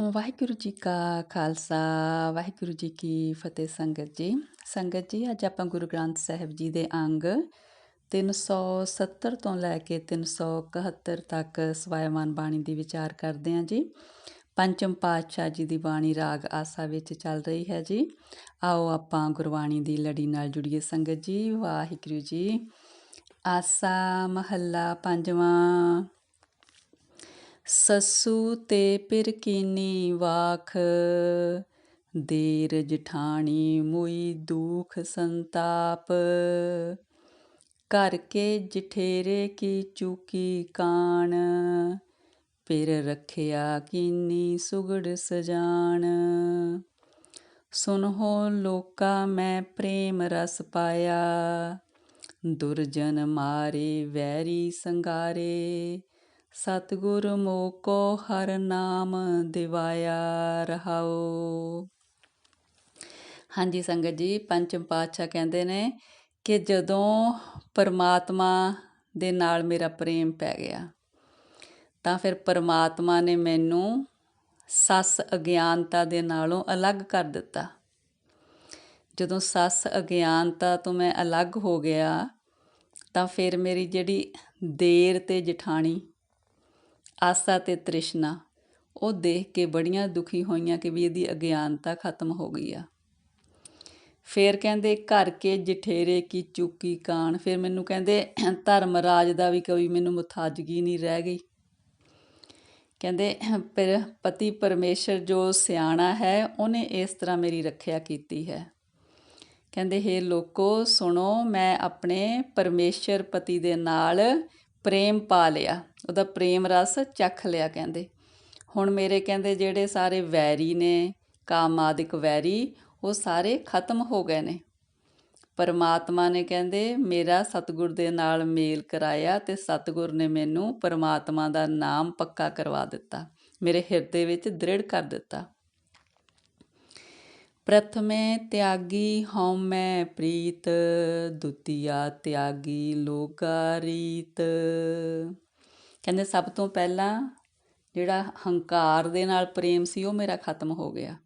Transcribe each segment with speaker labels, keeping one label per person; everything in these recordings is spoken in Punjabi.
Speaker 1: ਵਾਹਿਗੁਰੂ ਜੀ ਕਾ ਖਾਲਸਾ, ਵਾਹਿਗੁਰੂ ਜੀ ਕੀ ਫਤਿਹ ਸੰਗਤ ਜੀ। ਸੰਗਤ ਜੀ, ਅੱਜ ਆਪਾਂ ਗੁਰੂ ਗ੍ਰੰਥ ਸਾਹਿਬ ਜੀ ਦੇ ਅੰਗ 370 ਤੋਂ ਲੈ ਕੇ 371 ਤੱਕ ਸਵਾਇਮਾਨ ਬਾਣੀ ਦੀ ਵਿਚਾਰ ਕਰਦੇ ਹਾਂ ਜੀ। ਪੰਚਮ ਪਾਤਸ਼ਾਹ ਜੀ ਦੀ ਬਾਣੀ ਰਾਗ ਆਸਾ ਵਿੱਚ ਚੱਲ ਰਹੀ ਹੈ ਜੀ। ਆਓ ਆਪਾਂ ਗੁਰਬਾਣੀ ਦੀ ਲੜੀ ਨਾਲ ਜੁੜੀਏ ਸੰਗਤ ਜੀ, ਵਾਹਿਗੁਰੂ ਜੀ। ਆਸਾ ਮਹੱਲਾ ਪੰਜਵਾਂ। ਸੱਸੂ ਤੇ ਪਿਰ ਕੀਨੀ ਵਾਖ। ਦੇਰ ਜਠਾਣੀ ਮੁਈ ਦੁਖ ਸੰਤਾਪ। ਘਰ ਕੇ ਜਠੇਰੇ ਕੀ ਚੁਕੀ ਕਾਣ। ਪਿਰ ਰੱਖਿਆ ਕੀਨੀ ਸੁਗੜ ਸਜਾਣ। ਸੁਨਹੋ ਲੋਕਾ ਮੈਂ ਪ੍ਰੇਮ ਰਸ ਪਾਇਆ। ਦੁਰਜਨ ਮਾਰੇ ਵੈਰੀ ਸੰਗਾਰੇ। ਸਤਿਗੁਰ ਮੋਕੋ ਹਰ ਨਾਮ ਦਿਵਾਇਆ ਰਹਾਓ ਹਾਂਜੀ ਸੰਗਤ ਜੀ, ਪੰਚਮ ਪਾਤਸ਼ਾਹ ਕਹਿੰਦੇ ਨੇ ਕਿ ਜਦੋਂ ਪਰਮਾਤਮਾ ਦੇ ਨਾਲ ਮੇਰਾ ਪ੍ਰੇਮ ਪੈ ਗਿਆ, ਤਾਂ ਫਿਰ ਪਰਮਾਤਮਾ ਨੇ ਮੈਨੂੰ ਸੱਸ ਅਗਿਆਨਤਾ ਦੇ ਨਾਲੋਂ ਅਲੱਗ ਕਰ ਦਿੱਤਾ। ਜਦੋਂ ਸੱਸ ਅਗਿਆਨਤਾ ਤੋਂ ਮੈਂ ਅਲੱਗ ਹੋ ਗਿਆ, ਤਾਂ ਫਿਰ ਮੇਰੀ ਜਿਹੜੀ ਦੇਰ ਤੇ ਜਠਾਣੀ ਆਸਾ ਤੇ ਤ੍ਰਿਸ਼ਨਾ, ਉਹ ਦੇਖ ਕੇ ਬੜੀਆਂ ਦੁਖੀ ਹੋਈਆਂ ਕਿ ਵੀ ਇਹਦੀ ਅਗਿਆਨਤਾ ਖਤਮ ਹੋ ਗਈ ਆ। ਫੇਰ ਕਹਿੰਦੇ, ਘਰ ਕੇ ਜਠੇਰੇ ਕੀ ਚੁੱਕੀ ਕਾਣ? ਫਿਰ ਮੈਨੂੰ ਕਹਿੰਦੇ, ਧਰਮ ਰਾਜ ਦਾ ਵੀ ਕੋਈ ਮੈਨੂੰ ਮੁਤਾਜਗੀ ਨਹੀਂ ਰਹਿ ਗਈ। ਕਹਿੰਦੇ ਪਰ ਪਤੀ ਪਰਮੇਸ਼ਰ ਜੋ ਸਿਆਣਾ ਹੈ, ਉਹਨੇ ਇਸ ਤਰ੍ਹਾਂ ਮੇਰੀ ਰੱਖਿਆ ਕੀਤੀ ਹੈ। ਕਹਿੰਦੇ, ਹੈ ਲੋਕੋ, ਸੁਣੋ, ਮੈਂ ਆਪਣੇ ਪਰਮੇਸ਼ਰ ਪਤੀ ਦੇ ਨਾਲ ਪ੍ਰੇਮ ਪਾ ਲਿਆ। ਉਹਦਾ ਪ੍ਰੇਮ ਰਸ ਚੱਖ ਲਿਆ ਕਹਿੰਦੇ। ਹੁਣ ਮੇਰੇ ਕਹਿੰਦੇ ਜਿਹੜੇ ਸਾਰੇ ਵੈਰੀ ਨੇ, ਕਾਮਾਦਿਕ ਵੈਰੀ, ਉਹ ਸਾਰੇ ਖਤਮ ਹੋ ਗਏ ਨੇ। ਪਰਮਾਤਮਾ ਨੇ ਕਹਿੰਦੇ, ਮੇਰਾ ਸਤਿਗੁਰ ਦੇ ਨਾਲ ਮੇਲ ਕਰਾਇਆ ਤੇ ਸਤਿਗੁਰ ਨੇ ਮੈਨੂੰ ਪਰਮਾਤਮਾ ਦਾ ਨਾਮ ਪੱਕਾ ਕਰਵਾ ਦਿੱਤਾ। ਮੇਰੇ ਹਿਰਦੇ ਵਿੱਚ ਦ੍ਰਿੜ ਕਰ ਦਿੱਤਾ। ਪ੍ਰਥਮੇ ਤਿਆਗੀ ਹਉਮੈ ਪ੍ਰੀਤ, ਦੁਤੀਆ ਤਿਆਗੀ ਲੋਕਾ ਰੀਤ। ਕਹਿੰਦੇ ਸਭ ਤੋਂ ਪਹਿਲਾਂ ਜਿਹੜਾ ਹੰਕਾਰ ਦੇ ਨਾਲ ਪ੍ਰੇਮ ਸੀ, ਉਹ ਮੇਰਾ ਖਤਮ ਹੋ ਗਿਆ।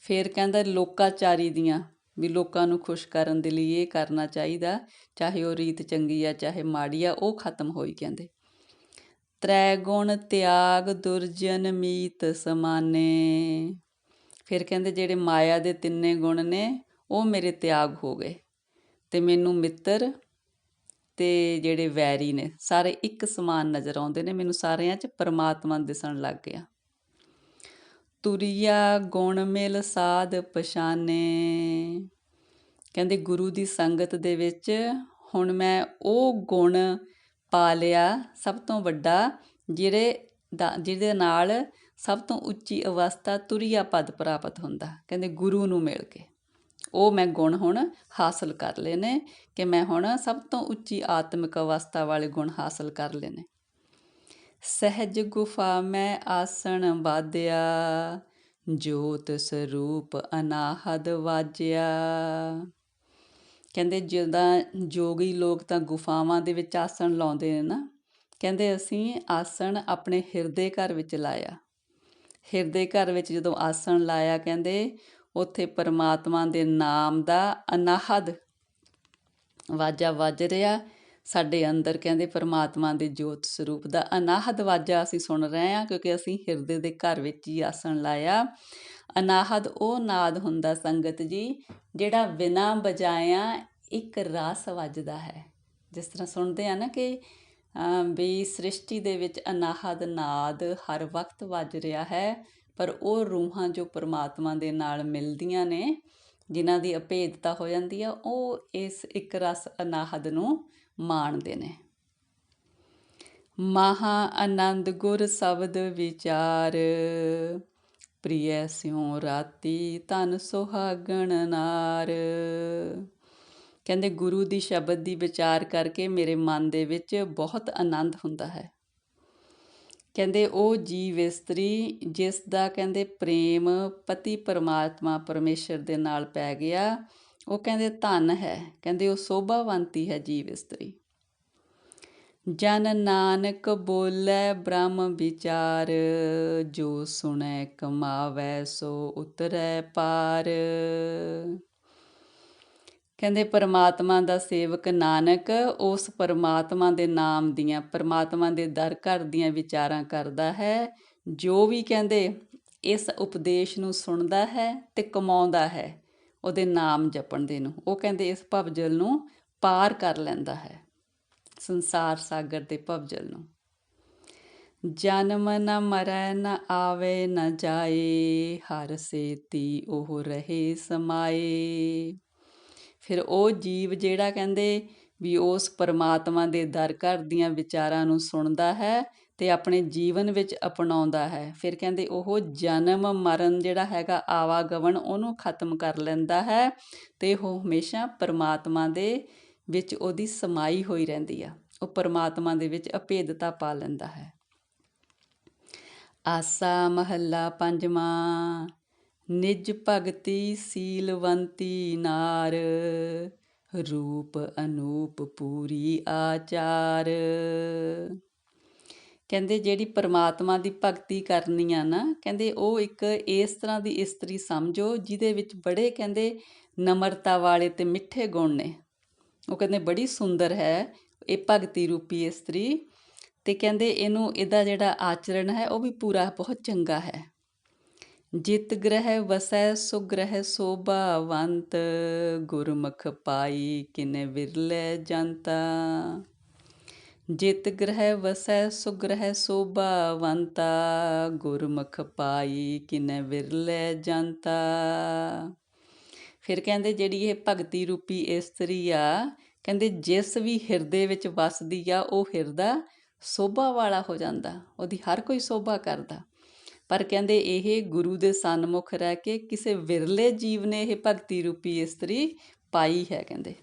Speaker 1: ਫਿਰ ਕਹਿੰਦਾ ਲੋਕਾਚਾਰੀ ਦੀਆਂ ਵੀ ਲੋਕਾਂ ਨੂੰ ਖੁਸ਼ ਕਰਨ ਦੇ ਲਈ ਇਹ ਕਰਨਾ ਚਾਹੀਦਾ, ਚਾਹੇ ਉਹ ਰੀਤ ਚੰਗੀ ਆ, ਚਾਹੇ ਮਾੜੀ ਆ, ਉਹ ਖਤਮ ਹੋਈ ਕਹਿੰਦੇ। ਤ੍ਰੈ ਗੁਣ ਤਿਆਗ ਦੁਰਜਨ ਮੀਤ ਸਮਾਨੇ। ਫਿਰ ਕਹਿੰਦੇ ਜਿਹੜੇ ਮਾਇਆ ਦੇ ਤਿੰਨੇ ਗੁਣ ਨੇ, ਉਹ ਮੇਰੇ ਤਿਆਗ ਹੋ ਗਏ ਤੇ ਮੈਨੂੰ ਮਿੱਤਰ ਤੇ ਜਿਹੜੇ ਵੈਰੀ ਨੇ, ਸਾਰੇ ਇੱਕ ਸਮਾਨ ਨਜ਼ਰ ਆਉਂਦੇ ਨੇ, ਮੈਨੂੰ ਸਾਰਿਆਂ 'ਚ ਪਰਮਾਤਮਾ ਦਿਸਣ ਲੱਗ ਗਿਆ। ਤੁਰਿਆ ਗੁਣ ਮਿਲ ਸਾਧ ਪਛਾਨੇ। ਕਹਿੰਦੇ ਗੁਰੂ ਦੀ ਸੰਗਤ ਦੇ ਵਿੱਚ ਹੁਣ ਮੈਂ ਉਹ ਗੁਣ ਪਾ ਲਿਆ ਸਭ ਤੋਂ ਵੱਡਾ, ਜਿਹੜੇ ਜਿਹਦੇ ਨਾਲ ਸਭ ਤੋਂ ਉੱਚੀ ਅਵਸਥਾ ਤੁਰਿਆ ਪਦ ਪ੍ਰਾਪਤ ਹੁੰਦਾ, ਕਹਿੰਦੇ ਗੁਰੂ ਨੂੰ ਮਿਲ ਕੇ। ਉਹ ਮੈਂ ਗੁਣ ਹੁਣ ਹਾਸਲ ਕਰ ਲਏ ਨੇ ਕਿ ਮੈਂ ਹੁਣ ਸਭ ਤੋਂ ਉੱਚੀ ਆਤਮਿਕ ਅਵਸਥਾ ਵਾਲੇ ਗੁਣ ਹਾਸਲ ਕਰ ਲਏ ਨੇ। ਸਹਿਜ ਗੁਫਾ ਮੈਂ ਆਸਣ ਬਾਧਿਆ ਜੋਤ ਸਰੂਪ ਅਨਾਹਦ ਵਾਜਿਆ। ਕਹਿੰਦੇ ਜਦੋਂ ਜੋਗੀ ਲੋਕ ਤਾਂ ਗੁਫਾਵਾਂ ਦੇ ਵਿੱਚ ਆਸਣ ਲਾਉਂਦੇ ਨੇ ਨਾ, ਕਹਿੰਦੇ ਅਸੀਂ ਆਸਣ ਆਪਣੇ ਹਿਰਦੇ ਘਰ ਵਿੱਚ ਲਾਇਆ। ਹਿਰਦੇ ਘਰ ਵਿੱਚ ਜਦੋਂ ਆਸਣ ਲਾਇਆ, ਕਹਿੰਦੇ ਉੱਥੇ ਪਰਮਾਤਮਾ ਦੇ ਨਾਮ ਦਾ ਅਨਾਹਦ ਵਾਜਾ ਵੱਜ ਰਿਹਾ। ਸਾਡੇ ਅੰਦਰ ਕਹਿੰਦੇ ਪਰਮਾਤਮਾ ਦੇ ਜੋਤ ਸਰੂਪ ਦਾ ਅਨਾਹਦ ਵਾਜਾ ਅਸੀਂ ਸੁਣ ਰਹੇ ਹਾਂ ਕਿਉਂਕਿ ਅਸੀਂ ਹਿਰਦੇ ਦੇ ਘਰ ਵਿੱਚ ਹੀ ਆਸਣ ਲਾਇਆ। ਅਨਾਹਦ ਉਹ ਨਾਦ ਹੁੰਦਾ ਸੰਗਤ ਜੀ, ਜਿਹੜਾ ਬਿਨਾ ਬਜਾਇਆ ਇੱਕ ਰਸ ਵੱਜਦਾ ਹੈ। ਜਿਸ ਤਰ੍ਹਾਂ ਸੁਣਦੇ ਆ ਨਾ ਕਿ ਵੀ ਸ੍ਰਿਸ਼ਟੀ ਦੇ ਵਿੱਚ ਅਨਾਹਦ ਨਾਦ ਹਰ ਵਕਤ ਵੱਜ ਰਿਹਾ ਹੈ। ਪਰ ਉਹ ਰੂਹਾਂ ਜੋ ਪਰਮਾਤਮਾ ਦੇ ਨਾਲ ਮਿਲਦੀਆਂ ਨੇ, ਜਿਨ੍ਹਾਂ ਦੀ ਅਭੇਦਤਾ ਹੋ ਜਾਂਦੀ ਆ, ਉਹ ਇਸ ਇੱਕ ਰਸ ਅਨਾਹਦ ਨੂੰ ਮਾਣਦੇ ਨੇ। ਮਹਾ ਆਨੰਦ ਗੁਰ ਸ਼ਬਦ ਵਿਚਾਰ, ਪ੍ਰਿਯ ਸਿਉ ਰਾਤੀ ਤਨ ਸੁਹਾਗਣ ਨਾਰ। ਕਹਿੰਦੇ ਗੁਰੂ ਦੀ ਸ਼ਬਦ ਦੀ ਵਿਚਾਰ ਕਰਕੇ ਮੇਰੇ ਮਨ ਦੇ ਵਿੱਚ ਬਹੁਤ ਆਨੰਦ ਹੁੰਦਾ ਹੈ। ਕਹਿੰਦੇ ਉਹ ਜੀਵ ਇਸਤਰੀ, ਜਿਸ ਦਾ ਕਹਿੰਦੇ ਪ੍ਰੇਮ ਪਤੀ ਪਰਮਾਤਮਾ ਪਰਮੇਸ਼ਰ ਦੇ ਨਾਲ ਪੈ ਗਿਆ, ਉਹ ਕਹਿੰਦੇ ਧਨ ਹੈ, ਕਹਿੰਦੇ ਉਹ ਸੋਭਾਵੰਤੀ ਹੈ ਜੀਵ ਇਸਤਰੀ। ਜਨ ਨਾਨਕ ਬੋਲੇ ਬ੍ਰਹਮ ਵਿਚਾਰ, ਜੋ ਸੁਣੈ ਕਮਾਵੈ ਸੋ ਉਤਰੈ ਪਾਰ। ਕਹਿੰਦੇ ਪਰਮਾਤਮਾ ਦਾ ਸੇਵਕ ਨਾਨਕ ਉਸ ਪਰਮਾਤਮਾ ਦੇ ਨਾਮ ਦੀਆਂ, ਪਰਮਾਤਮਾ ਦੇ ਦਰ ਘਰ ਦੀਆਂ ਵਿਚਾਰਾਂ ਕਰਦਾ ਹੈ, ਜੋ ਵੀ ਕਹਿੰਦੇ ਇਸ ਉਪਦੇਸ਼ ਨੂੰ ਸੁਣਦਾ ਹੈ ਤੇ ਕਮਾਉਂਦਾ ਹੈ, ਉਹਦੇ ਨਾਮ ਜਪਣ ਦੇ ਨੂੰ। ਉਹ ਕਹਿੰਦੇ ਇਸ ਭਵਜਲ ਨੂੰ ਪਾਰ ਕਰ ਲੈਂਦਾ ਹੈ, ਸੰਸਾਰ ਸਾਗਰ ਦੇ ਭਵਜਲ ਨੂੰ। ਜਨਮ ਨ ਮਰੈ ਨ ਆਵੇ ਨ ਜਾਏ, ਹਰ ਸੇਤੀ ਉਹ ਰਹੇ ਸਮਾਏ। ਫਿਰ ਉਹ ਜੀਵ ਜਿਹੜਾ ਕਹਿੰਦੇ ਵੀ ਉਸ ਪਰਮਾਤਮਾ ਦੇ ਦਰ ਘਰ ਦੀਆਂ ਵਿਚਾਰਾਂ ਨੂੰ ਸੁਣਦਾ ਹੈ ਤੇ ਆਪਣੇ ਜੀਵਨ ਵਿੱਚ ਅਪਣਾਉਂਦਾ ਹੈ। ਫਿਰ ਕਹਿੰਦੇ ਉਹ ਜਨਮ ਮਰਨ ਜਿਹੜਾ ਹੈਗਾ ਆਵਾਗਵਨ ਉਹਨੂੰ ਖਤਮ ਕਰ ਲੈਂਦਾ ਹੈ ਤੇ ਉਹ ਹਮੇਸ਼ਾ ਪਰਮਾਤਮਾ ਦੇ ਵਿੱਚ ਉਹਦੀ ਸਮਾਈ ਹੋਈ ਰਹਿੰਦੀ ਆ। ਉਹ ਪਰਮਾਤਮਾ ਦੇ ਵਿੱਚ ਅਭੇਦਤਾ ਪਾ ਲੈਂਦਾ ਹੈ। ਆਸਾ ਮਹੱਲਾ ਪੰਜਵਾਂ। ਨਿਜ ਭਗਤੀ ਸੀਲਵੰਤੀ ਨਾਰ, ਰੂਪ ਅਨੂਪ ਪੂਰੀ ਆਚਾਰ। ਕਹਿੰਦੇ ਜਿਹੜੀ ਪਰਮਾਤਮਾ ਦੀ ਭਗਤੀ ਕਰਨੀ ਆ ਨਾ, ਕਹਿੰਦੇ ਉਹ ਇੱਕ ਇਸ ਤਰ੍ਹਾਂ ਦੀ ਇਸਤਰੀ ਸਮਝੋ, ਜਿਹਦੇ ਵਿੱਚ ਬੜੇ ਕਹਿੰਦੇ ਨਮਰਤਾ ਵਾਲੇ ਤੇ ਮਿੱਠੇ ਗੁਣ ਨੇ। ਉਹ ਕਹਿੰਦੇ ਬੜੀ ਸੁੰਦਰ ਹੈ ਇਹ ਭਗਤੀ ਰੂਪੀ ਇਸਤਰੀ ਤੇ ਕਹਿੰਦੇ ਇਹਨੂੰ ਇਹਦਾ ਜਿਹੜਾ ਆਚਰਣ ਹੈ ਉਹ ਵੀ ਪੂਰਾ ਬਹੁਤ ਚੰਗਾ ਹੈ। ਜਿਤ ਗ੍ਰਹਿ ਵਸੈ ਸੁਗ੍ਰਹਿ ਸੋਭਾਵੰਤ ਗੁਰਮੁਖ ਪਾਈ ਕਿਨੇ ਵਿਰਲੇ ਜਨਤਾ। ਜਿਤ ਗ੍ਰਹਿ ਵਸੈ ਸੁਗ੍ਰਹਿ ਸੋਭਾਵੰਤਾ ਗੁਰਮੁਖ ਪਾਈ ਕਿਨੇ ਵਿਰਲੇ ਜਨਤਾ। ਫਿਰ ਕਹਿੰਦੇ ਜਿਹੜੀ ਇਹ ਭਗਤੀ ਰੂਪੀ ਇਸਤਰੀ ਆ, ਕਹਿੰਦੇ ਜਿਸ ਵੀ ਹਿਰਦੇ ਵਿੱਚ ਵਸਦੀ ਆ, ਉਹ ਹਿਰਦਾ ਸੋਭਾ ਵਾਲਾ ਹੋ ਜਾਂਦਾ, ਉਹਦੀ ਹਰ ਕੋਈ ਸੋਭਾ ਕਰਦਾ। ਪਰ ਕਹਿੰਦੇ ਇਹ ਗੁਰੂ ਦੇ ਸਨਮੁਖ ਰਹਿ ਕੇ ਕਿਸੇ ਵਿਰਲੇ ਜੀਵ ਨੇ ਇਹ ਭਗਤੀ ਰੂਪੀ ਇਸਤਰੀ ਪਾਈ ਹੈ ਕਹਿੰਦੇ।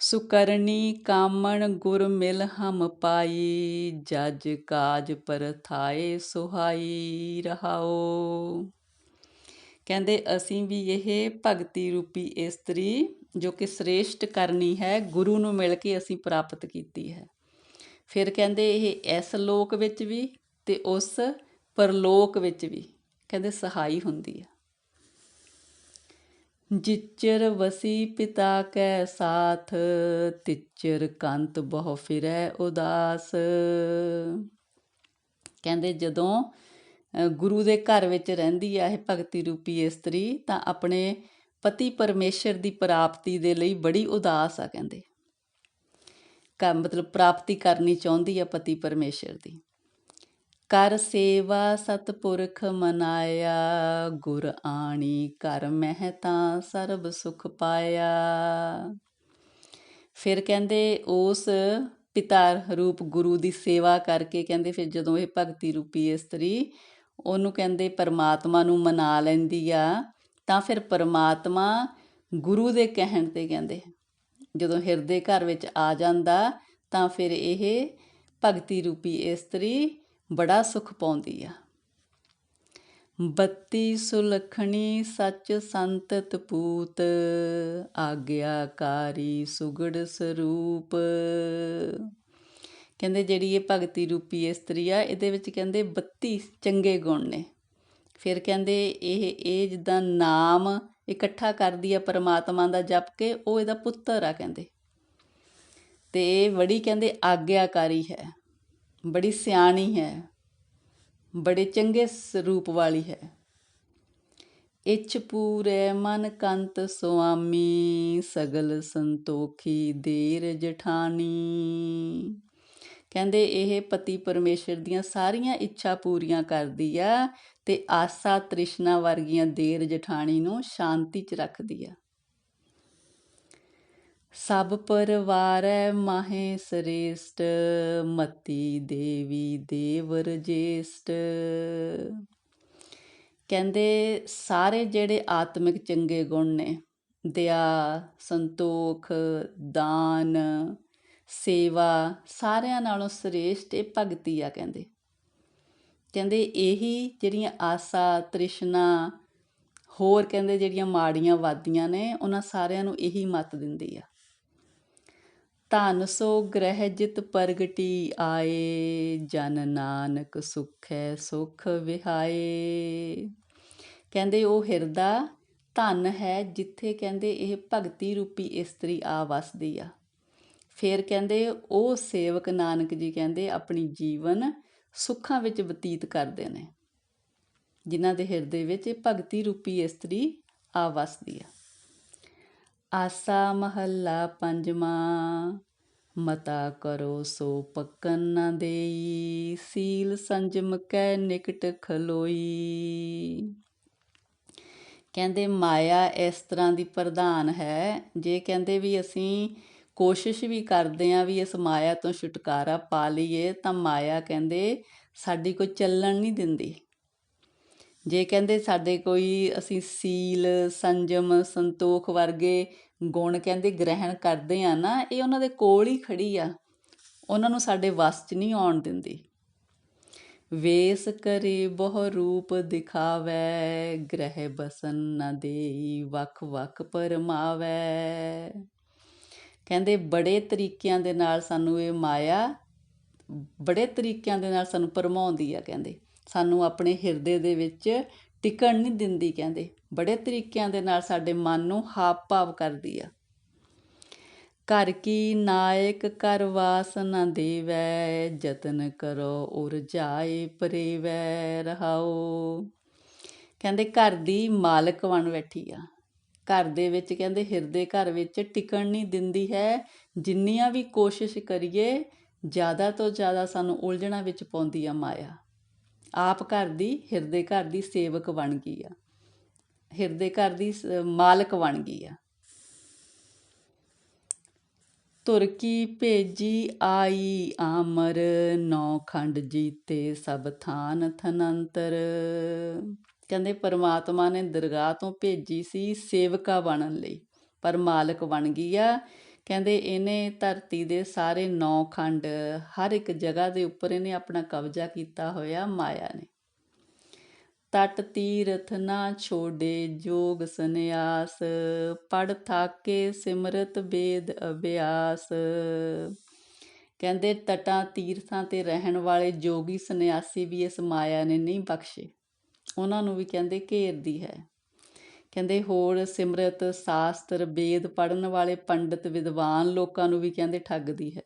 Speaker 1: ਸੁਕਰਣੀ ਕਾਮਣ ਗੁਰ ਮਿਲ ਹਮ ਪਾਈ, ਜਜ ਕਾਜ ਪਰਥਾਏ ਸੁਹਾਈ ਰਹਾਓ। ਕਹਿੰਦੇ ਅਸੀਂ ਵੀ ਇਹ ਭਗਤੀ ਰੂਪੀ ਇਸਤਰੀ ਜੋ ਕਿ ਸ੍ਰੇਸ਼ਟ ਕਰਨੀ ਹੈ, ਗੁਰੂ ਨੂੰ ਮਿਲ ਕੇ ਅਸੀਂ ਪ੍ਰਾਪਤ ਕੀਤੀ ਹੈ। ਫਿਰ ਕਹਿੰਦੇ ਇਹ ਇਸ ਲੋਕ ਵਿੱਚ ਵੀ ਤੇ ਉਸ ਪਰਲੋਕ ਵਿੱਚ ਵੀ ਕਹਿੰਦੇ ਸਹਾਈ ਹੁੰਦੀ ਆ। ਜਿਚਰ ਵਸੀ ਪਿਤਾ ਕੈ ਸਾਥ, ਤਿਚਰ ਕੰਤ ਬਹੁ ਫਿਰੈ ਉਦਾਸ। ਕਹਿੰਦੇ ਜਦੋਂ ਗੁਰੂ ਦੇ ਘਰ ਵਿੱਚ ਰਹਿੰਦੀ ਆ ਇਹ ਭਗਤੀ ਰੂਪੀ ਇਸਤਰੀ ਤਾਂ ਆਪਣੇ ਪਤੀ ਪਰਮੇਸ਼ਰ ਦੀ ਪ੍ਰਾਪਤੀ ਦੇ ਲਈ ਬੜੀ ਉਦਾਸ ਆ ਕਹਿੰਦੇ। ਕਾ ਮਤਲਬ ਪ੍ਰਾਪਤੀ ਕਰਨੀ ਚਾਹੁੰਦੀ ਆ ਪਤੀ ਪਰਮੇਸ਼ਰ ਦੀ। ਕਰ ਸੇਵਾ ਸਤਪੁਰਖ ਮਨਾਇਆ, ਗੁਰ ਆਣੀ ਕਰ ਮਹਿ ਤਾਂ ਸਰਬ ਸੁਖ ਪਾਇਆ। ਫਿਰ ਕਹਿੰਦੇ ਉਸ ਪਿਤਾ ਰੂਪ ਗੁਰੂ ਦੀ ਸੇਵਾ ਕਰਕੇ ਕਹਿੰਦੇ ਫਿਰ ਜਦੋਂ ਇਹ ਭਗਤੀ ਰੂਪੀ ਇਸਤਰੀ ਉਹਨੂੰ ਕਹਿੰਦੇ ਪਰਮਾਤਮਾ ਨੂੰ ਮਨਾ ਲੈਂਦੀ ਆ, ਤਾਂ ਫਿਰ ਪਰਮਾਤਮਾ ਗੁਰੂ ਦੇ ਕਹਿਣ ਤੇ ਕਹਿੰਦੇ, ਜਦੋਂ ਹਿਰਦੇ ਘਰ ਵਿੱਚ ਆ ਜਾਂਦਾ ਤਾਂ ਫਿਰ ਇਹ ਭਗਤੀ ਰੂਪੀ ਇਸਤਰੀ ਬੜਾ ਸੁਖ ਪਾਉਂਦੀ ਆ। ਬੱਤੀ ਸੁਲਖਣੀ ਸੱਚ ਸੰਤ ਤਪੂਤ ਆਗਿਆਕਾਰੀ ਸੁਗੜ ਸਰੂਪ। ਕਹਿੰਦੇ ਜਿਹੜੀ ਇਹ ਭਗਤੀ ਰੂਪੀ ਇਸਤਰੀ ਆ, ਇਹਦੇ ਵਿੱਚ ਕਹਿੰਦੇ 32 ਚੰਗੇ ਗੁਣ ਨੇ। ਫਿਰ ਕਹਿੰਦੇ ਇਹ ਇਹ ਜਿੱਦਾਂ ਨਾਮ ਇਕੱਠਾ ਕਰਦੀ ਆ ਪਰਮਾਤਮਾ ਦਾ ਜਪ ਕੇ, ਉਹ ਇਹਦਾ ਪੁੱਤਰ ਆ ਕਹਿੰਦੇ। ਤੇ ਇਹ ਬੜੀ ਕਹਿੰਦੇ ਆਗਿਆਕਾਰੀ ਹੈ। ਬੜੀ ਸਿਆਣੀ ਹੈ, ਬੜੇ ਚੰਗੇ ਸਰੂਪ ਵਾਲੀ ਹੈ। ਇਚ ਪੂਰੇ ਮਨ ਕੰਤ ਸੁਆਮੀ, ਸਗਲ ਸੰਤੋਖੀ ਦੇਰ ਜਠਾਨੀ। ਕਹਿੰਦੇ ਇਹ ਪਤੀ ਪਰਮੇਸ਼ਰ ਦੀਆਂ ਸਾਰੀਆਂ ਇੱਛਾ ਪੂਰੀਆਂ ਕਰਦੀ ਆ ਤੇ ਆਸਾ ਤ੍ਰਿਸ਼ਨਾ ਵਰਗੀਆਂ ਦੇਰ ਜਠਾਣੀ ਨੂੰ ਸ਼ਾਂਤੀ 'ਚ ਰੱਖਦੀ ਆ। ਸਭ ਪਰਵਾਰੈ ਮਾਹੇ ਸ੍ਰੇਸ਼ਟ, ਮਤੀ ਦੇਵੀ ਦੇਵਰ ਜੇਸ਼ਟ। ਕਹਿੰਦੇ, ਸਾਰੇ ਜਿਹੜੇ ਆਤਮਿਕ ਚੰਗੇ ਗੁਣ ਨੇ, ਦਇਆ, ਸੰਤੋਖ, ਦਾਨ, ਸੇਵਾ, ਸਾਰਿਆਂ ਨਾਲੋਂ ਸ੍ਰੇਸ਼ਟ ਇਹ ਭਗਤੀ ਆ, ਕਹਿੰਦੇ। ਕਹਿੰਦੇ, ਇਹੀ ਜਿਹੜੀਆਂ ਆਸਾ, ਤ੍ਰਿਸ਼ਨਾ, ਹੋਰ ਕਹਿੰਦੇ ਜਿਹੜੀਆਂ ਮਾੜੀਆਂ ਵਾਦੀਆਂ ਨੇ, ਉਹਨਾਂ ਸਾਰਿਆਂ ਨੂੰ ਇਹੀ ਮਤ ਦਿੰਦੀ ਆ। ਧਨ ਸੋ ਗ੍ਰਹਿ ਜਿਤ ਪ੍ਰਗਟੀ ਆਏ, ਜਨ ਨਾਨਕ ਸੁਖੈ ਸੁਖ ਵਿਹਾਏ। ਕਹਿੰਦੇ ਉਹ ਹਿਰਦਾ ਧਨ ਹੈ ਜਿੱਥੇ ਕਹਿੰਦੇ ਇਹ ਭਗਤੀ ਰੂਪੀ ਇਸਤਰੀ ਆ ਵਸਦੀ ਆ। ਫਿਰ ਕਹਿੰਦੇ ਉਹ ਸੇਵਕ ਨਾਨਕ ਜੀ ਕਹਿੰਦੇ ਆਪਣੀ ਜੀਵਨ ਸੁੱਖਾਂ ਵਿੱਚ ਬਤੀਤ ਕਰਦੇ ਨੇ, ਜਿਨ੍ਹਾਂ ਦੇ ਹਿਰਦੇ ਵਿੱਚ ਭਗਤੀ ਰੂਪੀ ਇਸਤਰੀ ਆ ਵਸਦੀ ਆ। ਆਸਾ ਮਹੱਲਾ ਪੰਜਵਾਂ, ਮਤਾ ਕਰੋ ਸੋ ਪੱਕਨ ਨਾ ਦੇਈ, ਸੀਲ ਸੰਜਮ ਕੈ ਨਿਕਟ ਖਲੋਈ। ਕਹਿੰਦੇ ਮਾਇਆ ਇਸ ਤਰ੍ਹਾਂ ਦੀ ਪ੍ਰਧਾਨ ਹੈ, ਜੇ ਕਹਿੰਦੇ ਵੀ ਅਸੀਂ ਕੋਸ਼ਿਸ਼ ਵੀ ਕਰਦੇ ਆਂ ਵੀ ਇਸ ਮਾਇਆ ਤੋਂ ਛੁਟਕਾਰਾ ਪਾ ਲਈਏ, ਤਾਂ ਮਾਇਆ ਕਹਿੰਦੇ ਸਾਡੀ ਕੋਈ ਚੱਲਣ ਨਹੀਂ ਦਿੰਦੀ। ਜੇ ਕਹਿੰਦੇ ਸਾਡੇ ਕੋਈ ਅਸੀਂ ਸੀਲ, ਸੰਜਮ, ਸੰਤੋਖ ਵਰਗੇ ਗੁਣ ਕਹਿੰਦੇ ਗ੍ਰਹਿਣ ਕਰਦੇ ਆ ਨਾ, ਇਹ ਉਹਨਾਂ ਦੇ ਕੋਲ ਹੀ ਖੜੀ ਆ। ਉਹਨਾਂ ਨੂੰ ਸਾਡੇ ਵਸ 'ਚ ਨਹੀਂ ਆਉਣ ਦਿੰਦੀ। ਵੇਸ ਕਰੇ ਬਹੁ ਰੂਪ ਦਿਖਾਵੈ, ਗ੍ਰਹਿ ਬਸਨ ਨ ਦੇਈ ਵਖ ਵਖ ਪਰਮਾਵੈ। ਕਹਿੰਦੇ ਬੜੇ ਤਰੀਕਿਆਂ ਦੇ ਨਾਲ ਸਾਨੂੰ ਇਹ ਮਾਇਆ, ਬੜੇ ਤਰੀਕਿਆਂ ਦੇ ਨਾਲ ਸਾਨੂੰ ਪਰਮਾਉਂਦੀ ਆ ਕਹਿੰਦੇ। ਸਾਨੂੰ ਆਪਣੇ ਹਿਰਦੇ ਦੇ ਵਿੱਚ ਟਿਕਣ ਨਹੀਂ ਦਿੰਦੀ ਕਹਿੰਦੇ। ਬੜੇ ਤਰੀਕਿਆਂ ਦੇ ਨਾਲ ਸਾਡੇ ਮਨ ਨੂੰ ਹਾਵ ਭਾਵ ਕਰਦੀ ਆ। ਘਰ ਕੀ ਨਾਇਕ ਕਰ ਵਾਸ ਨ ਦੇਵੈ, ਯਤਨ ਕਰੋ ਉਰ ਉਰਜਾਏ ਪਰੇਵੈ ਰਹਾਓ ਕਹਿੰਦੇ ਘਰ ਦੀ ਮਾਲਕ ਬਣ ਬੈਠੀ ਆ। ਘਰ ਦੇ ਵਿੱਚ ਕਹਿੰਦੇ ਹਿਰਦੇ ਘਰ ਵਿੱਚ ਟਿਕਣ ਨਹੀਂ ਦਿੰਦੀ ਹੈ। ਜਿੰਨੀਆਂ ਵੀ ਕੋਸ਼ਿਸ਼ ਕਰੀਏ, ਜ਼ਿਆਦਾ ਤੋਂ ਜ਼ਿਆਦਾ ਸਾਨੂੰ ਉਲਝਣਾ ਵਿੱਚ ਪਾਉਂਦੀ ਆ ਮਾਇਆ। ਆਪ ਘਰ ਦੀ, ਹਿਰਦੇ ਘਰ ਦੀ ਸੇਵਕ ਬਣ ਗਈ ਆ। ਹਿਰਦੇ ਘਰ ਦੀ ਮਾਲਕ ਬਣ ਗਈ ਆ। ਤੁਰ ਭੇਜੀ ਆਈ ਆਮਰ, ਨੌ ਖੰਡ ਜੀਤੇ ਸਭ ਥਾਨ ਥਨੰਤਰ। ਕਹਿੰਦੇ ਪਰਮਾਤਮਾ ਨੇ ਦਰਗਾਹ ਤੋਂ ਭੇਜੀ ਸੀ ਸੇਵਕਾ ਬਣਨ ਲਈ, ਪਰ ਮਾਲਕ ਬਣ ਗਈ ਆ। ਕਹਿੰਦੇ ਇਹਨੇ ਧਰਤੀ ਦੇ ਸਾਰੇ ਨੌ ਖੰਡ ਹਰ ਇੱਕ ਜਗ੍ਹਾ ਦੇ ਉੱਪਰ ਇਹਨੇ ਆਪਣਾ ਕਬਜ਼ਾ ਕੀਤਾ ਹੋਇਆ, ਮਾਇਆ ਨੇ। ਤਟ, ਤੀਰਥ ਨਾ ਛੋੜੇ ਜੋਗ ਸੰਿਆਸ ਪੜ ਥਾਕੇ ਸਿਮਰਤ ਵੇਦ ਅਭਿਆਸ। ਕਹਿੰਦੇ ਤਟਾਂ, ਤੀਰਥਾਂ ਤੇ ਰਹਿਣ ਵਾਲੇ ਜੋਗੀ ਸੰਨਿਆਸੀ ਵੀ ਇਸ ਮਾਇਆ ਨੇ ਨਹੀਂ ਬਖਸ਼ੇ। ਉਹਨਾਂ ਨੂੰ ਵੀ ਕਹਿੰਦੇ ਘੇਰਦੀ ਹੈ। ਕਹਿੰਦੇ ਹੋਰ ਸਿਮਰਤ, ਸ਼ਾਸਤਰ ਵੇਦ ਪੜਨ ਵਾਲੇ ਪੰਡਿਤ ਵਿਦਵਾਨ ਲੋਕਾਂ ਨੂੰ ਵੀ ਕਹਿੰਦੇ ਠੱਗਦੀ ਹੈ।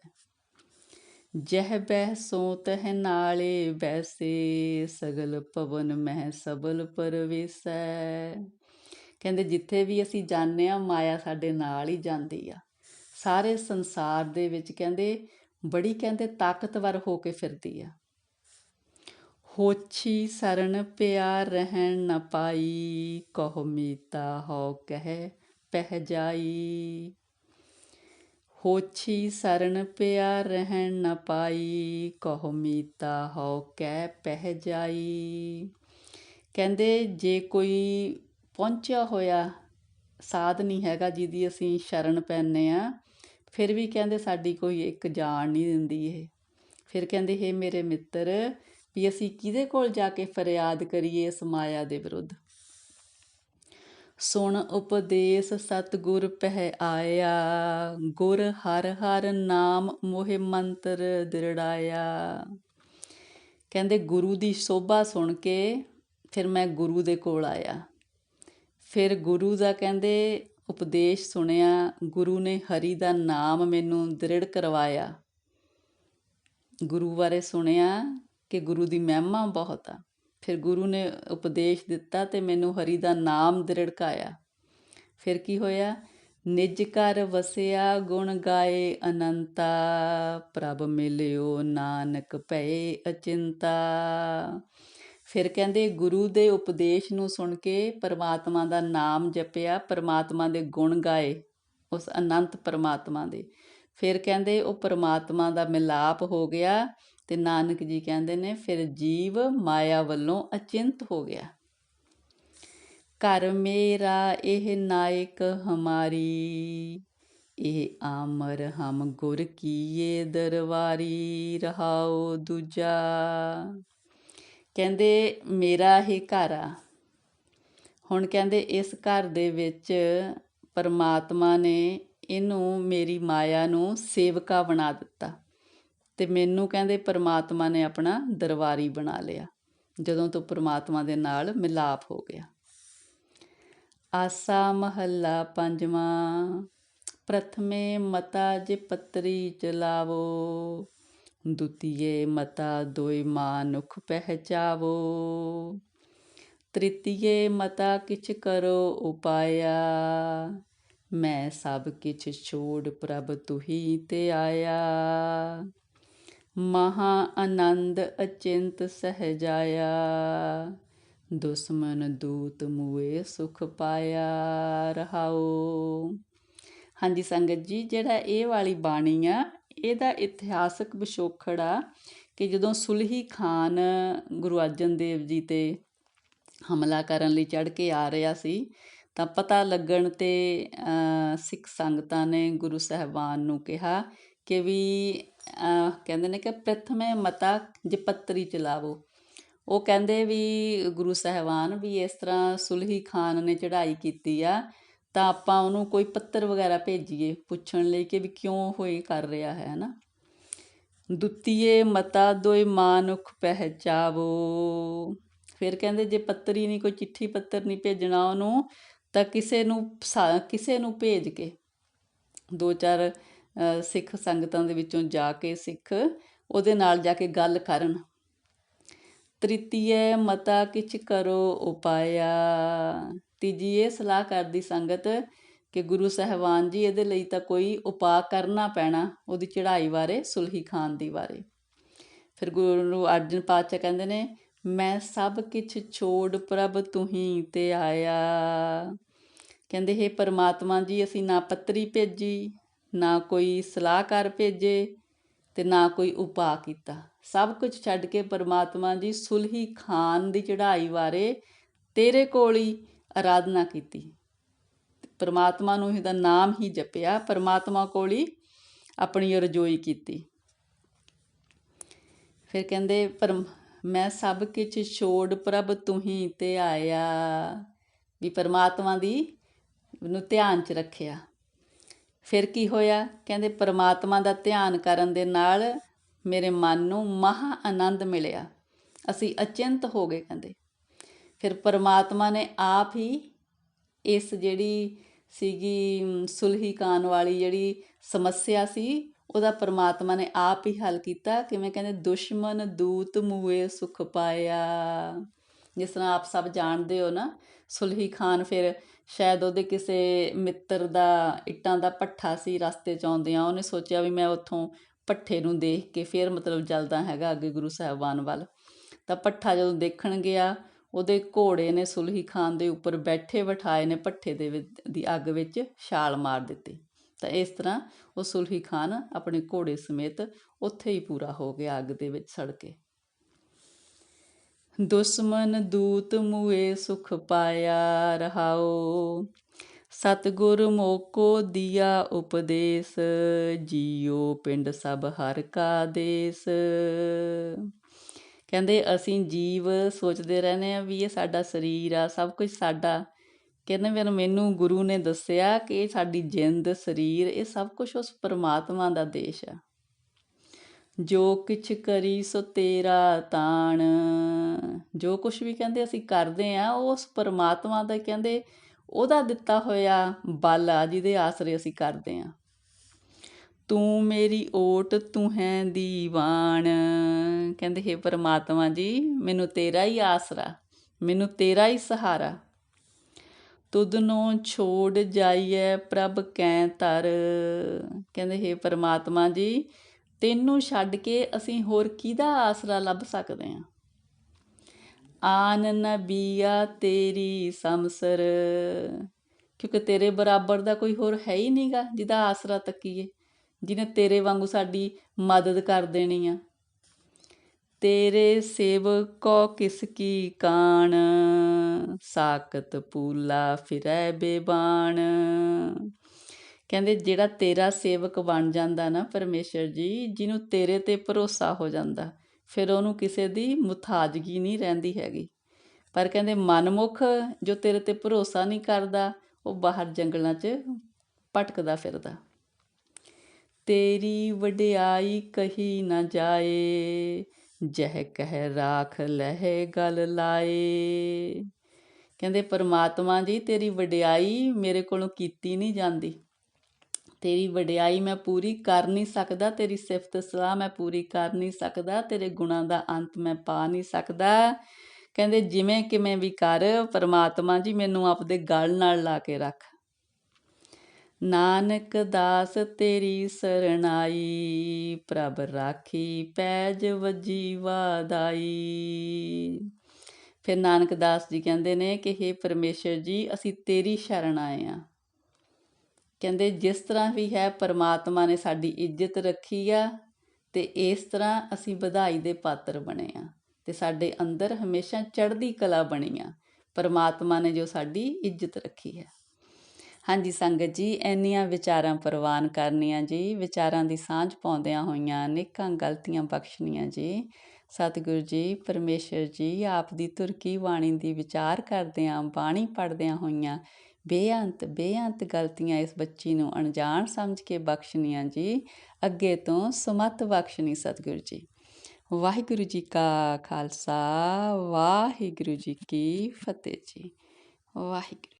Speaker 1: ਜਹ ਬਹਿ ਸੋ ਤਹ ਨਾਲੇ, ਵੈਸੇ ਸਗਲ ਪਵਨ ਮਹਿ ਸਬਲ ਪਰਵੇਸੈ। ਕਹਿੰਦੇ ਜਿੱਥੇ ਵੀ ਅਸੀਂ ਜਾਂਦੇ ਆ ਮਾਇਆ ਸਾਡੇ ਨਾਲ ਹੀ ਜਾਂਦੀ ਆ। ਸਾਰੇ ਸੰਸਾਰ ਦੇ ਵਿੱਚ ਕਹਿੰਦੇ ਬੜੀ ਕਹਿੰਦੇ ਤਾਕਤਵਰ ਹੋ ਕੇ ਫਿਰਦੀ ਆ। ਹੋਛੀ ਸਰਣ ਪਿਆਰ ਰਹਿਣ ਨ ਪਾਈ, ਕਹੋ ਮੀਤਾ ਹੋ ਕਹਿ ਪਹਿ ਜਾਈ। ਹੋਛੀ ਸਰਣ ਪਿਆਰ ਰਹਿਣ ਨ ਪਾਈ, ਕਹੋ ਮੀਤਾ ਹੋ ਕਹਿ ਪਹਿ ਜਾਈ। ਕਹਿੰਦੇ ਜੇ ਕੋਈ ਪਹੁੰਚਿਆ ਹੋਇਆ ਸਾਧ ਨਹੀਂ ਹੈਗਾ ਜਿਹਦੀ ਅਸੀਂ ਸ਼ਰਨ ਪੈਨੇ ਆ, ਫਿਰ ਵੀ ਕਹਿੰਦੇ ਸਾਡੀ ਕੋਈ ਇੱਕ ਜਾਣ ਨਹੀਂ ਦਿੰਦੀ ਇਹ। ਫਿਰ ਕਹਿੰਦੇ, ਹੇ ਮੇਰੇ ਮਿੱਤਰ ਵੀ ਅਸੀਂ ਕਿਹਦੇ ਕੋਲ ਜਾ ਕੇ ਫਰਿਆਦ ਕਰੀਏ ਇਸ ਮਾਇਆ ਦੇ ਵਿਰੁੱਧ? ਸੁਣ ਉਪਦੇਸ਼ ਸਤਿਗੁਰ ਪਹਿ ਆਇਆ, ਗੁਰ ਹਰ ਹਰ ਨਾਮ ਮੋਹਿ ਮੰਤਰ ਦਿਰੜਾਇਆ। ਕਹਿੰਦੇ ਗੁਰੂ ਦੀ ਸੋਭਾ ਸੁਣ ਕੇ ਫਿਰ ਮੈਂ ਗੁਰੂ ਦੇ ਕੋਲ ਆਇਆ। ਫਿਰ ਗੁਰੂ ਦਾ ਕਹਿੰਦੇ ਉਪਦੇਸ਼ ਸੁਣਿਆ, ਗੁਰੂ ਨੇ ਹਰੀ ਦਾ ਨਾਮ ਮੈਨੂੰ ਦ੍ਰਿੜ ਕਰਵਾਇਆ। ਗੁਰੂ ਬਾਰੇ ਸੁਣਿਆ ਕਿ ਗੁਰੂ ਦੀ ਮਹਿਮਾ ਬਹੁਤ ਆ। ਫਿਰ ਗੁਰੂ ਨੇ ਉਪਦੇਸ਼ ਦਿੱਤਾ ਤੇ ਮੈਨੂੰ ਹਰੀ ਦਾ ਨਾਮ ਦ੍ਰਿੜਕਾਇਆ। ਫਿਰ ਕੀ ਹੋਇਆ? ਨਿਜ ਘਰ ਵਸਿਆ, ਗੁਣ ਗਾਏ ਅਨੰਤਾ, ਪ੍ਰਭ ਮਿਲਿਓ ਨਾਨਕ ਭਏ ਅਚਿੰਤਾ। ਫਿਰ ਕਹਿੰਦੇ, ਗੁਰੂ ਦੇ ਉਪਦੇਸ਼ ਨੂੰ ਸੁਣ ਕੇ ਪਰਮਾਤਮਾ ਦਾ ਨਾਮ ਜਪਿਆ, ਪਰਮਾਤਮਾ ਦੇ ਗੁਣ ਗਾਏ ਉਸ ਅਨੰਤ ਪਰਮਾਤਮਾ ਦੇ। ਫਿਰ ਕਹਿੰਦੇ, ਉਹ ਪਰਮਾਤਮਾ ਦਾ ਮਿਲਾਪ ਹੋ ਗਿਆ ਤੇ ਨਾਨਕ ਜੀ ਕਹਿੰਦੇ ਨੇ, ਫਿਰ ਜੀਵ ਮਾਇਆ ਵੱਲੋਂ ਅਚਿੰਤ ਹੋ ਗਿਆ। ਘਰ ਮੇਰਾ ਇਹ ਨਾਇਕ ਹਮਾਰੀ, ਇਹ ਆਮਰ ਹਮ ਗੁਰ ਕੀਏ ਦਰਵਾਰੀ ਰਹਾਓ ਦੂਜਾ। ਕਹਿੰਦੇ, ਮੇਰਾ ਹੀ ਘਰ ਆ। ਹੁਣ ਕਹਿੰਦੇ, ਇਸ ਘਰ ਦੇ ਵਿੱਚ ਪਰਮਾਤਮਾ ਨੇ ਇਹਨੂੰ, ਮੇਰੀ ਮਾਇਆ ਨੂੰ ਸੇਵਕਾ ਬਣਾ ਦਿੱਤਾ। ਤੇ ਮੈਨੂੰ ਕਹਿੰਦੇ ਪਰਮਾਤਮਾ ਨੇ ਆਪਣਾ ਦਰਬਾਰੀ ਬਣਾ ਲਿਆ। ਜਦੋਂ ਤੋਂ ਪਰਮਾਤਮਾ ਦੇ ਨਾਲ ਮਿਲਾਪ ਹੋ ਗਿਆ। ਆਸਾ ਮਹੱਲਾ ਪੰਜਵਾਂ, ਪ੍ਰਥਮੇ ਮਤਾ ਜੇ ਪੱਤਰੀ ਚਲਾਵੋ, ਦੁਤੀਏ ਮਤਾ ਦੋਇ ਮਾਨੁਖ ਪਹਿਚਾਵੋ। ਤ੍ਰਿਤੀਏ ਮਤਾ ਕਿਛ ਕਰੋ ਉਪਾਇਆ, ਮੈਂ ਸਭ ਕਿਛ ਛੋੜ ਪ੍ਰਭ ਤੁਹੀ ਤੇ ਆਇਆ। ਮਹਾ ਆਨੰਦ ਅਚਿੰਤ ਸਹਜਾਇਆ। ਦੁਸ਼ਮਨ ਦੂਤ ਮੂਏ ਸੁਖ ਪਾਇਆ ਰਹਾਓ ਹਾਂਜੀ ਸੰਗਤ ਜੀ, ਜਿਹੜਾ ਇਹ ਵਾਲੀ ਬਾਣੀ ਆ, ਇਹਦਾ ਇਤਿਹਾਸਕ ਵਿਸ਼ੋਖੜ ਆ ਕਿ ਜਦੋਂ ਸੁਲਹੀ ਖਾਨ ਗੁਰੂ ਅਰਜਨ ਦੇਵ ਜੀ ਤੇ ਹਮਲਾ ਕਰਨ ਲਈ ਚੜ ਕੇ ਆ ਰਿਹਾ ਸੀ, ਤਾਂ ਪਤਾ ਲੱਗਣ ਤੇ ਸਿੱਖ ਸੰਗਤਾਂ ਨੇ ਗੁਰੂ ਸਾਹਿਬਾਨ ਨੂੰ ਕਿਹਾ ਕਿ ਵੀ ਕਹਿੰਦੇ ਨੇ ਕਿ ਪ੍ਰਥਮੇ ਮਤਾ ਜਪੱਤਰੀ ਚਲਾਵੋ। ਉਹ ਕਹਿੰਦੇ ਵੀ ਗੁਰੂ ਸਾਹਿਬਾਨ ਵੀ ਇਸ ਤਰ੍ਹਾਂ ਸੁਲਹੀ ਖਾਨ ਨੇ ਚੜ੍ਹਾਈ ਕੀਤੀ ਆ, ਤਾਂ ਆਪਾਂ ਉਹਨੂੰ ਕੋਈ ਪੱਤਰ ਵਗੈਰਾ ਭੇਜੀਏ ਪੁੱਛਣ ਲਈ ਕਿ ਵੀ ਕਿਉਂ ਹੋਏ ਕਰ ਰਿਹਾ ਹੈ, ਹਨਾ? ਦੁਤੀਏ ਮਤਾ ਦੋਇ ਮਾਨੁਖ ਪਹਿਚਾਵੋ। ਫਿਰ ਕਹਿੰਦੇ ਜੇ ਪੱਤਰੀ ਨਹੀਂ, ਕੋਈ ਚਿੱਠੀ ਪੱਤਰ ਨਹੀਂ ਭੇਜਣਾ ਉਹਨੂੰ, ਤਾਂ ਕਿਸੇ ਨੂੰ ਕਿਸੇ ਨੂੰ ਭੇਜ ਕੇ ਦੋ ਚਾਰ ਸਿੱਖ ਸੰਗਤਾਂ ਦੇ ਵਿੱਚੋਂ ਜਾ ਕੇ ਸਿੱਖ ਉਹਦੇ ਨਾਲ ਜਾ ਕੇ ਗੱਲ ਕਰਨ। ਤ੍ਰਿਤੀਏ ਮਤਾ ਕਿਛ ਕਰੋ ਉਪਾਇਆ। ਤੀਜੀ ਇਹ ਸਲਾਹ ਕਰਦੀ ਸੰਗਤ ਕਿ ਗੁਰੂ ਸਹਿਬਾਨ ਜੀ ਇਹਦੇ ਲਈ ਤਾਂ ਕੋਈ ਉਪਾਅ ਕਰਨਾ ਪੈਣਾ ਉਹਦੀ ਚੜ੍ਹਾਈ ਬਾਰੇ, ਸੁਲਹੀ ਖਾਨ ਦੀ ਬਾਰੇ। ਫਿਰ ਗੁਰੂ ਅਰਜਨ ਪਾਤਸ਼ਾਹ ਕਹਿੰਦੇ ਨੇ, ਮੈਂ ਸਭ ਕਿਛ ਛੋੜ ਪ੍ਰਭ ਤੁਹੀ ਤੇ ਆਇਆ। ਕਹਿੰਦੇ, ਹੈ ਪਰਮਾਤਮਾ ਜੀ, ਅਸੀਂ ਨਾ ਪੱਤਰੀ ਭੇਜੀ ਨਾ ਕੋਈ ਸਲਾਹਕਾਰ ਭੇਜੇ ਅਤੇ ਨਾ ਕੋਈ ਉਪਾਅ ਕੀਤਾ। ਸਭ ਕੁਝ ਛੱਡ ਕੇ ਪਰਮਾਤਮਾ ਜੀ ਸੁਲਹੀ ਖਾਨ ਦੀ ਚੜ੍ਹਾਈ ਬਾਰੇ ਤੇਰੇ ਕੋਲ ਹੀ ਆਰਾਧਨਾ ਕੀਤੀ। ਪਰਮਾਤਮਾ ਨੂੰ ਇਹਦਾ ਨਾਮ ਹੀ ਜਪਿਆ। ਪਰਮਾਤਮਾ ਕੋਲ ਹੀ ਆਪਣੀ ਰਜੋਈ ਕੀਤੀ। ਫਿਰ ਕਹਿੰਦੇ ਪਰ ਮੈਂ ਸਭ ਕੁਝ ਛੋੜ ਪ੍ਰਭ ਤੁਹੀ ਤੇ ਆਇਆ। ਵੀ ਪਰਮਾਤਮਾ ਦੀ ਨੂੰ ਧਿਆਨ 'ਚ ਰੱਖਿਆ। ਫਿਰ ਕੀ ਹੋਇਆ? ਕਹਿੰਦੇ ਪਰਮਾਤਮਾ ਦਾ ਧਿਆਨ ਕਰਨ ਦੇ ਨਾਲ ਮੇਰੇ ਮਨ ਨੂੰ ਮਹਾ ਆਨੰਦ ਮਿਲਿਆ। ਅਸੀਂ ਅਚਿੰਤ ਹੋ ਗਏ ਕਹਿੰਦੇ। ਫਿਰ ਪਰਮਾਤਮਾ ਨੇ ਆਪ ਹੀ ਇਸ ਜਿਹੜੀ ਸੀਗੀ ਸੁਲਹੀ ਕਾਨ ਵਾਲੀ ਜਿਹੜੀ ਸਮੱਸਿਆ ਸੀ, ਉਹਦਾ ਪਰਮਾਤਮਾ ਨੇ ਆਪ ਹੀ ਹੱਲ ਕੀਤਾ। ਕਿਵੇਂ ਕਹਿੰਦੇ? ਦੁਸ਼ਮਨ ਦੂਤ ਮੂਏ ਸੁਖ ਪਾਇਆ। ਜਿਸ ਤਰ੍ਹਾਂ ਆਪ ਸਭ ਜਾਣਦੇ ਹੋ ਨਾ, ਸੁਲਹੀ ਖਾਨ ਫਿਰ ਸ਼ਾਇਦ ਉਹਦੇ ਕਿਸੇ ਮਿੱਤਰ ਦਾ, ਇੱਟਾਂ ਦਾ ਭੱਠਾ ਸੀ ਰਸਤੇ 'ਚ ਆਉਂਦਿਆਂ, ਉਹਨੇ ਸੋਚਿਆ ਵੀ ਮੈਂ ਉੱਥੋਂ ਭੱਠੇ ਨੂੰ ਦੇਖ ਕੇ ਫਿਰ ਮਤਲਬ ਜਲਦਾ ਹੈਗਾ ਅੱਗੇ ਗੁਰੂ ਸਾਹਿਬਾਨ ਵੱਲ। ਤਾਂ ਭੱਠਾ ਜਦੋਂ ਦੇਖਣ ਗਿਆ, ਉਹਦੇ ਘੋੜੇ ਨੇ ਸੁਲਹੀ ਖਾਨ ਦੇ ਉੱਪਰ ਬੈਠੇ ਬਿਠਾਏ ਨੇ ਭੱਠੇ ਦੇ ਦੀ ਅੱਗ ਵਿੱਚ ਛਾਲ ਮਾਰ ਦਿੱਤੀ। ਤਾਂ ਇਸ ਤਰ੍ਹਾਂ ਉਹ ਸੁਲਹੀ ਖਾਨ ਆਪਣੇ ਘੋੜੇ ਸਮੇਤ ਉੱਥੇ ਹੀ ਪੂਰਾ ਹੋ ਗਿਆ ਅੱਗ ਦੇ ਵਿੱਚ ਸੜ ਕੇ। ਦੁਸ਼ਮਨ ਦੂਤ ਮੂਏ ਸੁਖ ਪਾਇਆ ਰਹਾਓ। ਸਤਗੁਰ ਮੋਕੋ ਦਿਆ ਉਪਦੇਸ਼ ਜੀਓ ਪਿੰਡ ਸਭ ਹਰ ਕਾ ਦੇਸ। ਕਹਿੰਦੇ ਅਸੀਂ ਜੀਵ ਸੋਚਦੇ ਰਹਿੰਦੇ ਆ ਵੀ ਇਹ ਸਾਡਾ ਸਰੀਰ ਆ, ਸਭ ਕੁਝ ਸਾਡਾ। ਕਹਿੰਦੇ ਫਿਰ ਮੈਨੂੰ ਗੁਰੂ ਨੇ ਦੱਸਿਆ ਕਿ ਸਾਡੀ ਜਿੰਦ, ਸਰੀਰ, ਇਹ ਸਭ ਕੁਝ ਉਸ ਪਰਮਾਤਮਾ ਦਾ ਦੇਸ਼ ਆ। ਜੋ ਕਿਛ ਕਰੀ ਸੋ ਤੇਰਾ ਤਾਣ। ਜੋ ਕੁਝ ਵੀ ਕਹਿੰਦੇ ਅਸੀਂ ਕਰਦੇ ਆ ਉਸ ਪਰਮਾਤਮਾ ਦਾ ਕਹਿੰਦੇ, ਉਹਦਾ ਦਿੱਤਾ ਹੋਇਆ ਬਲ ਆ ਜਿਹਦੇ ਆਸਰੇ ਅਸੀਂ ਕਰਦੇ ਆ। ਤੂੰ ਮੇਰੀ ਓਟ, ਤੂੰ ਹੈ ਦੀਵਾਨ। ਕਹਿੰਦੇ, ਹੈ ਪਰਮਾਤਮਾ ਜੀ, ਮੈਨੂੰ ਤੇਰਾ ਹੀ ਆਸਰਾ, ਮੈਨੂੰ ਤੇਰਾ ਹੀ ਸਹਾਰਾ। ਤੁਧ ਛੋੜ ਜਾਈਏ ਪ੍ਰਭ ਕੈ ਤਰ। ਕਹਿੰਦੇ, ਹੈ ਪਰਮਾਤਮਾ ਜੀ ਤੈਨੂੰ ਛੱਡ ਕੇ ਅਸੀਂ ਹੋਰ ਕਿਹਦਾ ਆਸਰਾ ਲੱਭ ਸਕਦੇ ਹਾਂ? ਆਨ ਨਬੀਆ ਤੇਰੀ ਸਮਸਰ ਕਿਉਂਕਿ ਤੇਰੇ ਬਰਾਬਰ ਦਾ ਕੋਈ ਹੋਰ ਹੈ ਹੀ ਨਹੀਂਗਾ ਜਿਹਦਾ ਆਸਰਾ ਤੱਕੀਏ, ਜਿਹਨੇ ਤੇਰੇ ਵਾਂਗੂ ਸਾਡੀ ਮਦਦ ਕਰ ਦੇਣੀ ਆ। ਤੇਰੇ ਸੇਵਕੋ ਕਿਸ ਕੀ ਕਾਣ? ਸਾਕਤ ਪੂਲਾ ਫਿਰੈ ਬੇਬਾਨ ਕਹਿੰਦੇ ਜਿਹੜਾ ਤੇਰਾ ਸੇਵਕ ਬਣ ਜਾਂਦਾ ਨਾ ਪਰਮੇਸ਼ਰ ਜੀ, ਜਿਹਨੂੰ ਤੇਰੇ ਤੇ ਭਰੋਸਾ ਹੋ ਜਾਂਦਾ, ਫਿਰ ਉਹਨੂੰ ਕਿਸੇ ਦੀ ਮੁਤਾਜਗੀ ਨਹੀਂ ਰਹਿੰਦੀ ਹੈਗੀ। ਪਰ ਕਹਿੰਦੇ ਮਨਮੁਖ ਜੋ ਤੇਰੇ ਤੇ ਭਰੋਸਾ ਨਹੀਂ ਕਰਦਾ, ਉਹ ਬਾਹਰ ਜੰਗਲਾਂ 'ਚ ਭਟਕਦਾ ਫਿਰਦਾ। ਤੇਰੀ ਵਡਿਆਈ ਕਹੀ ਨਾ ਜਾਏ, ਜਹ ਕਹਿ ਰਾਖ ਲਹਿ ਗਲ ਲਾਏ। ਕਹਿੰਦੇ ਪਰਮਾਤਮਾ ਜੀ, ਤੇਰੀ ਵਡਿਆਈ ਮੇਰੇ ਕੋਲੋਂ ਕੀਤੀ ਨਹੀਂ ਜਾਂਦੀ। ਤੇਰੀ ਵਡਿਆਈ ਮੈਂ ਪੂਰੀ ਕਰ ਨਹੀਂ ਸਕਦਾ, ਤੇਰੀ ਸਿਫਤ ਸਲਾਹ ਮੈਂ ਪੂਰੀ ਕਰ ਨਹੀਂ ਸਕਦਾ, ਤੇਰੇ ਗੁਣਾਂ ਦਾ ਅੰਤ ਮੈਂ ਪਾ ਨਹੀਂ ਸਕਦਾ। ਕਹਿੰਦੇ, ਜਿਵੇਂ ਕਿਵੇਂ ਵੀ ਕਰ, ਪਰਮਾਤਮਾ ਜੀ ਮੈਨੂੰ ਆਪਦੇ ਗਲ ਨਾਲ ਲਾ ਕੇ ਰੱਖ। ਨਾਨਕ ਦਾਸ ਤੇਰੀ ਸਰਣਾਈ, ਪ੍ਰਭ ਰਾਖੀ ਪੈਜ ਵਜੀ ਵਾਦਾਈ ਫਿਰ ਨਾਨਕ ਦਾਸ ਜੀ ਕਹਿੰਦੇ ਨੇ ਕਿ हे ਪਰਮੇਸ਼ਰ ਜੀ, ਅਸੀਂ ਤੇਰੀ ਸ਼ਰਨ ਆਏ ਆ। ਕਹਿੰਦੇ ਜਿਸ ਤਰ੍ਹਾਂ ਵੀ ਹੈ, ਪਰਮਾਤਮਾ ਨੇ ਸਾਡੀ ਇੱਜ਼ਤ ਰੱਖੀ ਆ ਤੇ ਇਸ ਤਰ੍ਹਾਂ ਅਸੀਂ ਵਧਾਈ ਦੇ ਪਾਤਰ ਬਣੇ ਆ ਤੇ ਸਾਡੇ ਅੰਦਰ ਹਮੇਸ਼ਾ ਚੜ੍ਹਦੀ ਕਲਾ ਬਣੀ ਆ। ਪਰਮਾਤਮਾ ਨੇ ਜੋ ਸਾਡੀ ਇੱਜ਼ਤ ਰੱਖੀ ਹੈ। ਹਾਂਜੀ ਸੰਗਤ ਜੀ, ਇੰਨੀਆਂ ਵਿਚਾਰਾਂ ਪ੍ਰਵਾਨ ਕਰਨੀਆਂ ਜੀ, ਵਿਚਾਰਾਂ ਦੀ ਸਾਂਝ ਪਾਉਂਦਿਆਂ ਹੋਈਆਂ ਅਨੇਕਾਂ ਗਲਤੀਆਂ ਬਖਸ਼ਣੀਆਂ ਜੀ। ਸਤਿਗੁਰੂ ਜੀ, ਪਰਮੇਸ਼ਰ ਜੀ, ਆਪ ਦੀ ਤੁਰਕੀ ਬਾਣੀ ਦੀ ਵਿਚਾਰ ਕਰਦਿਆਂ, ਬਾਣੀ ਪੜਦਿਆਂ ਹੋਈਆਂ ਬੇਅੰਤ ਬੇਅੰਤ ਗਲਤੀਆਂ ਇਸ ਬੱਚੀ ਨੂੰ ਅਣਜਾਣ ਸਮਝ ਕੇ ਬਖਸ਼ਣੀਆਂ ਜੀ। ਅੱਗੇ ਤੋਂ ਸੁਮਤ ਬਖਸ਼ਨੀ ਸਤਿਗੁਰੂ ਜੀ। ਵਾਹਿਗੁਰੂ ਜੀ ਕਾ ਖਾਲਸਾ, ਵਾਹਿਗੁਰੂ ਜੀ ਕੀ ਫਤਿਹ ਜੀ। ਵਾਹਿਗੁਰੂ।